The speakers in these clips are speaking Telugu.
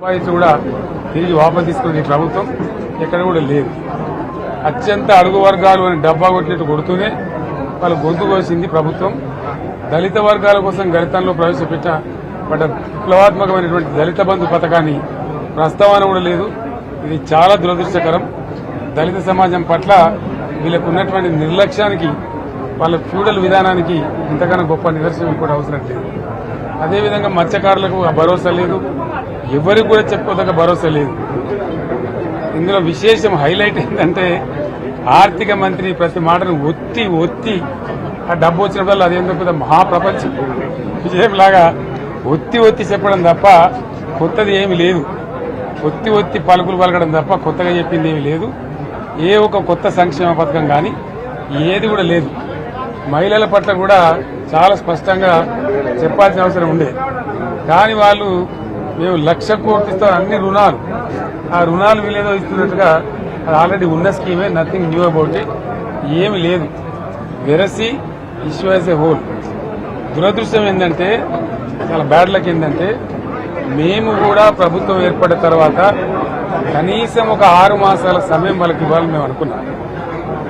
రూపాయలు కూడా తిరిగి వాపసు తీసుకుని ప్రభుత్వం. ఎక్కడ కూడా లేదు. అత్యంత అడుగు వర్గాలు అని డబ్బా కొట్టినట్టు కొడుతూనే వాళ్ళు గొంతు కోసింది ప్రభుత్వం. దళిత వర్గాల కోసం గణితంలో ప్రవేశపెట్టిన పడ్డ విప్లవాత్మకమైనటువంటి దళిత బంధు పథకాన్ని ప్రస్తావన కూడా లేదు. ఇది చాలా దురదృష్టకరం. దళిత సమాజం పట్ల వీళ్ళకు ఉన్నటువంటి నిర్లక్ష్యానికి వాళ్ళ ఫ్యూడల్ విధానానికి ఇంతకన్నా గొప్ప నిదర్శనం కూడా అవసరం లేదు. అదేవిధంగా మత్స్యకారులకు ఆ భరోసా లేదు. ఎవరికి కూడా చెప్పుకోదగ్గ భరోసా లేదు. ఇందులో విశేషం హైలైట్ ఏంటంటే ఆర్థిక మంత్రి ప్రతి మాటను ఒత్తి ఒత్తి ఆ డబ్బు వచ్చినప్పుడు అదేందో పెద్ద మహాప్రపంచం? విజయంలాగా ఒత్తి ఒత్తి చెప్పడం తప్ప కొత్తది ఏమి లేదు. ఒత్తి ఒత్తి పలుకులు పలకడం తప్ప కొత్తగా చెప్పింది ఏమి లేదు. ఏ ఒక కొత్త సంక్షేమ పథకం కానీ ఏది కూడా లేదు. మహిళల పట్ల కూడా చాలా స్పష్టంగా చెప్పాల్సిన అవసరం ఉండే. కానీ వాళ్ళు మేము లక్ష కోట్లతో అన్ని రుణాలు. ఆ రుణాలు వీళ్ళేదో ఇస్తున్నట్టుగా అది ఆల్రెడీ ఉన్న స్కీమే నథింగ్ న్యూ అబౌట్ ఇట్ ఏమి లేదు. వెరసి ఇష్యూ యాజ్ ఎ హోల్ దురదృష్టం ఏంటంటే చాలా బ్యాడ్ లక్ ఏంటంటే మేము కూడా ప్రభుత్వం ఏర్పడిన తర్వాత కనీసం ఒక ఆరు మాసాల సమయం వాళ్ళకి ఇవ్వాలని మేము అనుకున్నాం.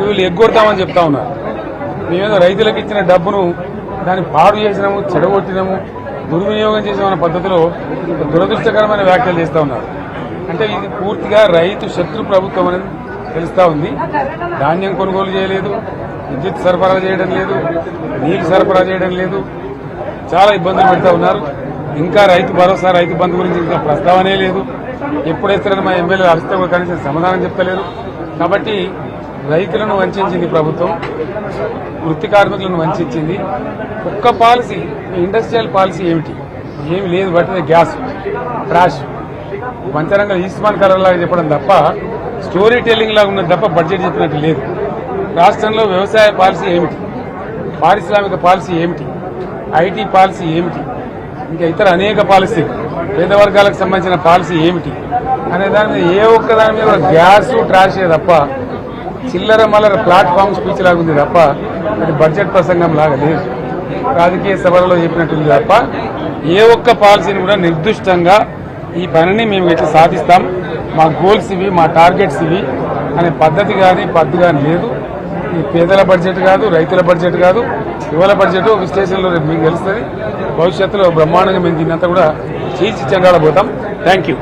వీళ్ళు ఎగ్గొడతామని చెప్తా ఉన్నారు మేమేదో రైతులకు ఇచ్చిన డబ్బును దాన్ని పాడు చేసినాము చెడగొట్టినాము దుర్వినియోగం చేసామన్న పద్ధతిలో దురదృష్టకరమైన వ్యాఖ్యలు చేస్తూ ఉన్నారు అంటే ఇది పూర్తిగా రైతు శత్రు ప్రభుత్వం అనేది తెలుస్తూ ఉంది. ధాన్యం కొనుగోలు చేయలేదు విద్యుత్ సరఫరా చేయడం లేదు నీళ్ళు సరఫరా చేయడం లేదు. చాలా ఇబ్బందులు పెడతా ఉన్నారు. ఇంకా రైతు భరోసా రైతు బంధు గురించి ఇంకా ప్రస్తావనే లేదు. ఎప్పుడైతే మా ఎమ్మెల్యే అరిస్తే కనీసం సమాధానం చెప్తలేరు కాబట్టి రైతులను వంచింది ప్రభుత్వం వృత్తి కార్మికులను వంచింది. ఒక్క పాలసీ ఇండస్ట్రియల్ పాలసీ ఏమిటి? ఏమి లేదు పట్టింది గ్యాస్ ట్రాష్ పంచరంగ ఈస్మాన్ కలర్ లాగా చెప్పడం తప్ప స్టోరీ టెల్లింగ్ లాగా ఉన్నది తప్ప బడ్జెట్ చెప్పినట్టు లేదు. రాష్ట్రంలో వ్యవసాయ పాలసీ ఏమిటి? పారిశ్రామిక పాలసీ ఏమిటి? ఐటీ పాలసీ ఏమిటి? ఇంకా ఇతర అనేక పాలసీలు. పేద వర్గాలకు సంబంధించిన పాలసీ ఏమిటి? అనే దాని మీద ఏ ఒక్క దాని మీద గ్యాస్ ట్రాషే తప్ప చిల్లర మల్లర ప్లాట్ఫామ్ స్పీచ్ లాగా ఉంది తప్ప అది బడ్జెట్ ప్రసంగం లాగా లేదు. రాజకీయ సభలలో చెప్పినట్టుంది తప్ప ఏ ఒక్క పాలసీని కూడా నిర్దిష్టంగా ఈ పనిని మేము ఎట్లా సాధిస్తాం. మా గోల్స్ ఇవి మా టార్గెట్స్ ఇవి అనే పద్ధతి కానీ పద్దు కానీ లేదు. ఈ పేదల బడ్జెట్ కాదు రైతుల బడ్జెట్ కాదు యువల బడ్జెట్ విశ్లేషణలో రేపు మీకు తెలుస్తుంది. భవిష్యత్తులో బ్రహ్మాండంగా మేము దీన్నంతా కూడా చీచి చెండాడబోతాం. Thank you